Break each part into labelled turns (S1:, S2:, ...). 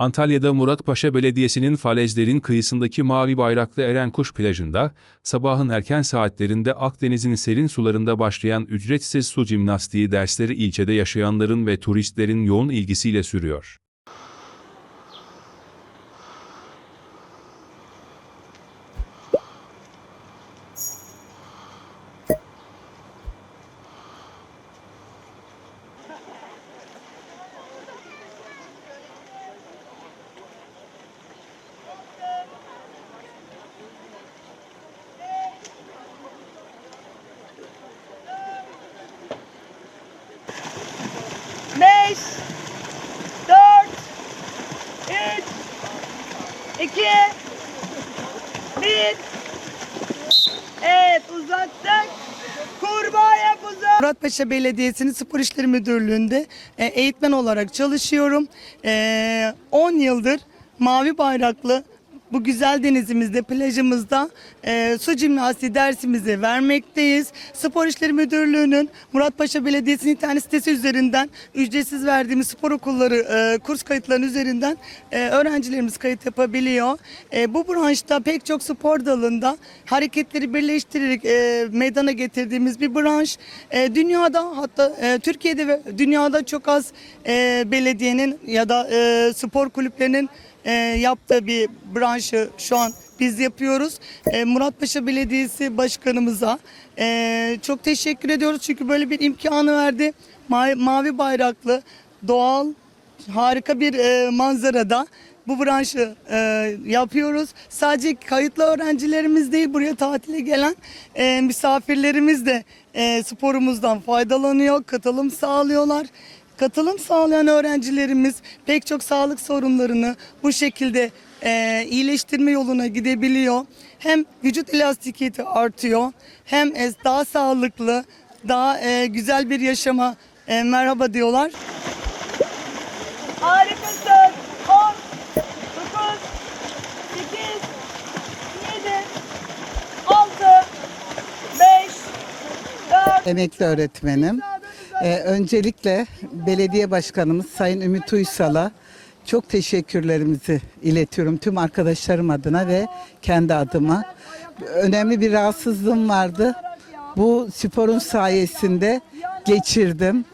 S1: Antalya'da Muratpaşa Belediyesi'nin falezlerin kıyısındaki mavi bayraklı Erenkuş plajında, sabahın erken saatlerinde Akdeniz'in serin sularında başlayan ücretsiz su jimnastiği dersleri ilçede yaşayanların ve turistlerin yoğun ilgisiyle sürüyor.
S2: Beş, dört, üç, iki, bir. Evet uzattık. Kurbağa uzat.
S3: Muratpaşa Belediyesi'nin Spor İşleri Müdürlüğü'nde e, eğitmen olarak çalışıyorum. E, 10 yıldır mavi bayraklı bu güzel denizimizde, plajımızda e, su jimnastiği dersimizi vermekteyiz. Spor İşleri Müdürlüğü'nün Muratpaşa Belediyesi'nin internet sitesi üzerinden ücretsiz verdiğimiz spor okulları e, kurs kayıtlarının üzerinden e, öğrencilerimiz kayıt yapabiliyor. E, bu branşta pek çok spor dalında hareketleri birleştirerek e, meydana getirdiğimiz bir branş. E, dünyada hatta e, Türkiye'de ve dünyada çok az e, belediyenin ya da e, spor kulüplerinin e, yaptığı bir branşı şu an biz yapıyoruz. E, Muratpaşa Belediyesi Başkanımıza e, çok teşekkür ediyoruz çünkü böyle bir imkanı verdi. Ma- mavi bayraklı, doğal, harika bir e, manzarada bu branşı e, yapıyoruz. Sadece kayıtlı öğrencilerimiz değil buraya tatile gelen e, misafirlerimiz de e, sporumuzdan faydalanıyor, katılım sağlıyorlar. Katılım sağlayan öğrencilerimiz pek çok sağlık sorunlarını bu şekilde e, iyileştirme yoluna gidebiliyor. Hem vücut elastikiyeti artıyor hem e, daha sağlıklı, daha e, güzel bir yaşama e, merhaba diyorlar.
S2: Harikasın. On, dokuz, sekiz, yedi, altı, beş, dört.
S4: emekli öğretmenim. Ee, öncelikle belediye başkanımız Sayın Ümit Uysal'a çok teşekkürlerimizi iletiyorum tüm arkadaşlarım adına ve kendi adıma. Önemli bir rahatsızlığım vardı. Bu sporun sayesinde geçirdim.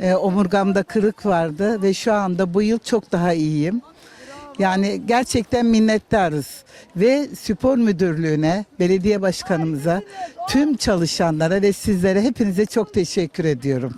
S4: Ee, omurgamda kırık vardı ve şu anda bu yıl çok daha iyiyim. Yani gerçekten minnettarız ve spor müdürlüğüne, belediye başkanımıza, tüm çalışanlara ve sizlere hepinize çok teşekkür ediyorum.